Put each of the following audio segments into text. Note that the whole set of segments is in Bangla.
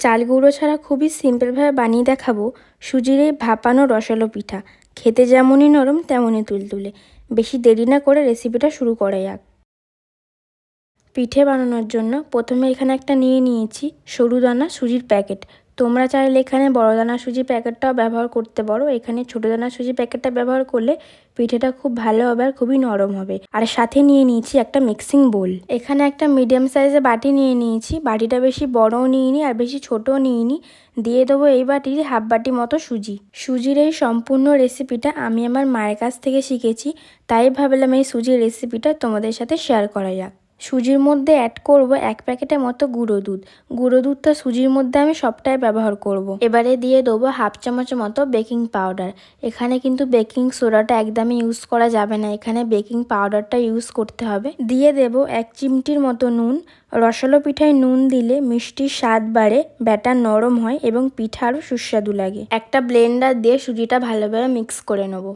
চাল গুঁড়ো ছাড়া খুবই সিম্পলভাবে বানিয়ে দেখাবো। সুজির এই ভাপানো রসালো পিঠা। খেতে যেমনই নরম, তেমনই তুলতুলে। বেশি দেরি না করে রেসিপিটা শুরু করা যাক। পিঠে বানানোর জন্য প্রথমে এখানে একটা নিয়ে নিয়েছি সরু দানা সুজির প্যাকেট। তোমরা চাইলে এখানে বড় দানা সুজি প্যাকেটটাও ব্যবহার করতে পারো। এখানে ছোটো দানা সুজি প্যাকেটটা ব্যবহার করলে পিঠেটা খুব ভালো হবে আর খুবই নরম হবে। আর সাথে নিয়ে নিয়েছি একটা মিক্সিং বোল। এখানে একটা মিডিয়াম সাইজের বাটি নিয়ে নিয়েছি। বাটিটা বেশি বড়ও নিইনি আর বেশি ছোটও নিইনি। দিয়ে দেবো এই বাটির হাফ বাটি মতো সুজি। সুজির এই সম্পূর্ণ রেসিপিটা আমি আমার মায়ের কাছ থেকে শিখেছি। তাই ভাবলাম এই সুজির রেসিপিটা তোমাদের সাথে শেয়ার করা যাক। সুজির মধ্যে অ্যাড করব এক প্যাকেটের মতো গুঁড়ো দুধ। গুঁড়ো দুধটা সুজির মধ্যে আমি সবটাই ব্যবহার করব। এবারে দিয়ে দেবো হাফ চামচের মতো বেকিং পাউডার এখানে কিন্তু বেকিং সোডাটা একদমই ইউজ করা যাবে না। এখানে বেকিং পাউডারটা ইউজ করতে হবে। দিয়ে দেব এক চিমটির মতো নুন। রসালো পিঠায় নুন দিলে মিষ্টির স্বাদ বাড়ে, ব্যাটার নরম হয় এবং পিঠা আরও সুস্বাদু লাগে। একটা ব্লেন্ডার দিয়ে সুজিটা ভালোভাবে মিক্স করে নেব।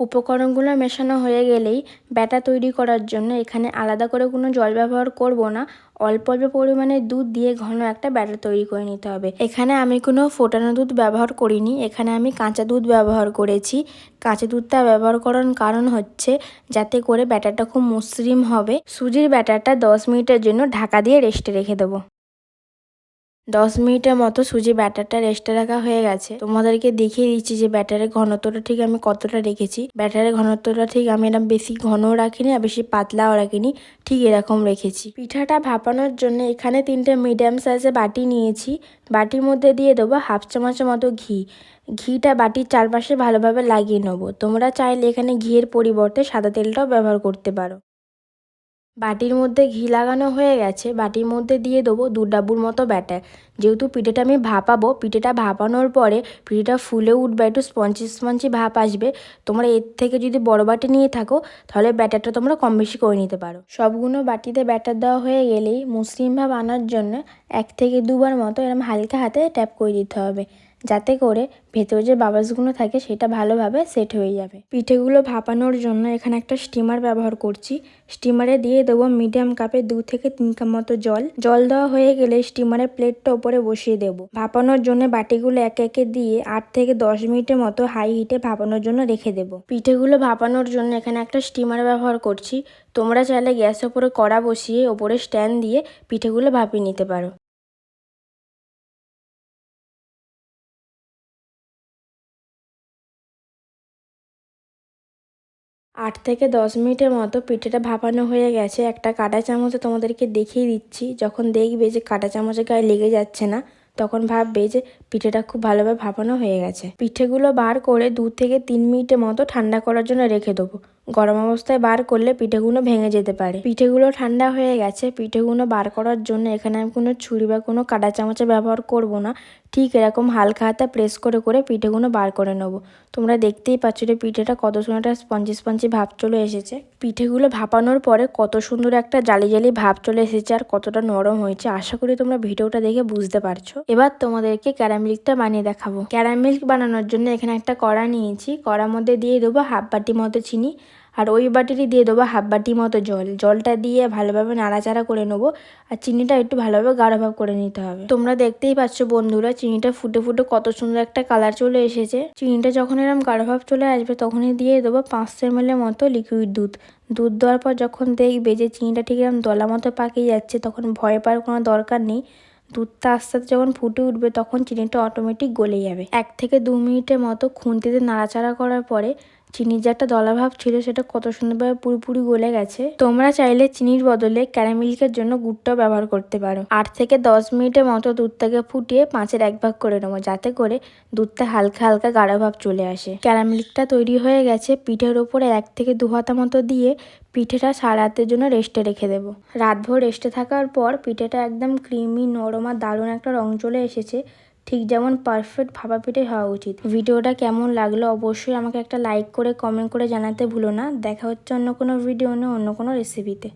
উপকরণগুলো মেশানো হয়ে গেলেই ব্যাটা তৈরি করার জন্য এখানে আলাদা করে কোনো জল ব্যবহার করব না। অল্প অল্প পরিমাণে দুধ দিয়ে ঘন একটা ব্যাটার তৈরি করে নিতে হবে। এখানে আমি কোনো ফোটানো দুধ ব্যবহার করিনি। এখানে আমি কাঁচা দুধ ব্যবহার করেছি। কাঁচা দুধটা ব্যবহার করার কারণ হচ্ছে যাতে করে ব্যাটারটা খুব মসৃণ হবে। সুজির ব্যাটারটা দশ মিনিটের জন্য ঢাকা দিয়ে রেস্টে রেখে দেবো। দশ মিনিটের মতো সুজি ব্যাটারটা রেস্টে রাখা হয়ে গেছে। তোমাদেরকে দেখিয়ে দিচ্ছি যে ব্যাটারের ঘনত্বটা ঠিক আমি কতটা রেখেছি। ব্যাটারের ঘনত্বটা ঠিক আমি এরকম বেশি ঘনও রাখিনি আর বেশি পাতলাও রাখিনি, ঠিক এরকম রেখেছি। পিঠাটা ভাপানোর জন্য এখানে তিনটে মিডিয়াম সাইজের বাটি নিয়েছি। বাটির মধ্যে দিয়ে দেবো হাফ চামচের মতো ঘি। ঘিটা বাটির চারপাশে ভালোভাবে লাগিয়ে নেব। তোমরা চাইলে এখানে ঘিয়ের পরিবর্তে সাদা তেলটাও ব্যবহার করতে পারো। বাটির মধ্যে ঘি লাগানো হয়ে গেছে, বাটির মধ্যে দিয়ে দেবো দু ডাবুর মতো ব্যাটার। যেহেতু পিঠেটা আমি ভাপাবো, পিঠেটা ভাপানোর পরে পিঠেটা ফুলে উঠবে, একটু স্পঞ্চি স্পঞ্চি ভাপ আসবে। তোমরা এর থেকে যদি বড় বাটি নিয়ে থাকো, তাহলে ব্যাটারটা তোমরা কম বেশি করে নিতে পারো। সবগুলো বাটিতে ব্যাটার দেওয়া হয়ে গেলেই মুসলিম ভাব আনার জন্য এক থেকে দুবার মতো এরকম হালকা হাতে ট্যাপ করে দিতে হবে। যাতে করে ভেতরে যে বাবাসগুলো থাকে সেটা ভালোভাবে সেট হয়ে যাবে। পিঠেগুলো ভাপানোর জন্য এখানে একটা স্টিমার ব্যবহার করছি। স্টিমারে দিয়ে দেবো মিডিয়াম কাপে দু থেকে তিন কাপ মতো জল। জল দেওয়া হয়ে গেলে স্টিমারের প্লেটটা ওপরে বসিয়ে দেবো। ভাপানোর জন্য বাটিগুলো একে একে দিয়ে আট থেকে দশ মিনিটের মতো হাই হিটে ভাপানোর জন্য রেখে দেবো। পিঠেগুলো ভাপানোর জন্য এখানে একটা স্টিমার ব্যবহার করছি। তোমরা চাইলে গ্যাসের ওপরে কড়া বসিয়ে ওপরে স্ট্যান্ড দিয়ে পিঠেগুলো ভাপিয়ে নিতে পারো। আট থেকে দশ মিনিটের মতো পিঠেটা ভাপানো হয়ে গেছে। একটা কাঁটা চামচে তোমাদেরকে দেখিয়ে দিচ্ছি। যখন দেখবে যে কাঁটা চামচের গায়ে লেগে যাচ্ছে না, তখন ভাববে যে পিঠেটা খুব ভালোভাবে ভাপানো হয়ে গেছে। পিঠেগুলো বার করে দু থেকে তিন মিনিটের মতো ঠান্ডা করার জন্য রেখে দেবো। গরম অবস্থায় বার করলে পিঠেগুলো ভেঙে যেতে পারে। পিঠেগুলো ঠান্ডা হয়ে গেছে। পিঠেগুলো বার করার জন্য এখানে আমি কোনো ছুরি বা কোনো কাটা চামচের ব্যবহার করব না। ঠিক এরকম হালকা হাতে প্রেস করে করে পিঠেগুলো বার করে নেব। তোমরা দেখতেই পাচ্ছ যে পিঠেটা কত সুন্দর একটা স্পঞ্জি স্পঞ্জি ভাব চলে এসেছে। পিঠেগুলো ভাপানোর পরে কত সুন্দর একটা জালি জালি ভাব চলে এসেছে আর কতটা নরম হয়েছে। আশা করি তোমরা ভিডিওটা দেখে বুঝতে পারছ। এবার তোমাদেরকে ক্যারামিল্কটা বানিয়ে দেখাবো। ক্যারামিল্ক বানানোর জন্য এখানে একটা কড়া নিয়েছি। কড়ার মধ্যে দিয়ে দেবো হাফ বাটি মতো চিনি আর ওই বাটিটি দিয়ে দেবো হাফ বাটি মতো জল। জলটা দিয়ে ভালোভাবে নাড়াচাড়া করে নেব আর চিনিটা একটু ভালোভাবে গাঢ়ভাব করে নিতে হবে। তোমরা দেখতেই পাচ্ছ বন্ধুরা, চিনিটা ফুটে ফুটে কত সুন্দর একটা কালার চলে এসেছে। চিনিটা যখন এরকম গাঢ়ভাব চলে আসবে, তখনই দিয়ে দেবো পাঁচশো এম মতো লিকুইড দুধ। দুধ দেওয়ার পর যখন দেখবে যে চিনিটা ঠিক এরকম দলা মতো পাকিয়ে যাচ্ছে, তখন ভয় পাওয়ার কোনো দরকার নেই। দুধটা আস্তে আস্তে যখন ফুটে উঠবে, তখন চিনিটা অটোমেটিক গলে যাবে। এক থেকে দু মিনিটের মতো খুন্তিতে নাড়াচাড়া করার পরে চিনির যে একটা দলাভাব ছিল সেটা কত সুন্দরভাবে পুরোপুরি গলে গেছে। তোমরা চাইলে চিনির বদলে ক্যারামিল্কের জন্য গুড়টাও ব্যবহার করতে পারো। আট থেকে দশ মিনিটের মতো দুধটাকে ফুটিয়ে পাঁচের এক ভাগ করে নেব, যাতে করে দুধটা হালকা হালকা গাঢ় ভাব চলে আসে। ক্যারামিল্কটা তৈরি হয়ে গেছে, পিঠের ওপরে এক থেকে দু হাতা মতো দিয়ে পিঠেটা সারা রাতের জন্য রেস্টে রেখে দেবো। রাতভর রেস্টে থাকার পর পিঠেটা একদম ক্রিমি নরম আর দারুণ একটা রং চলে এসেছে। ঠিক যেমন পারফেক্ট ভাপা হওয়া উচিত। ভিডিওটা কেমন লাগল অবশ্যই আমাকে একটা লাইক করে কমেন্ট করে জানাতে ভুলো না। দেখা হচ্ছে অন্য কোনো ভিডিও নিয়ে, অন্য কোনো রেসিপিতে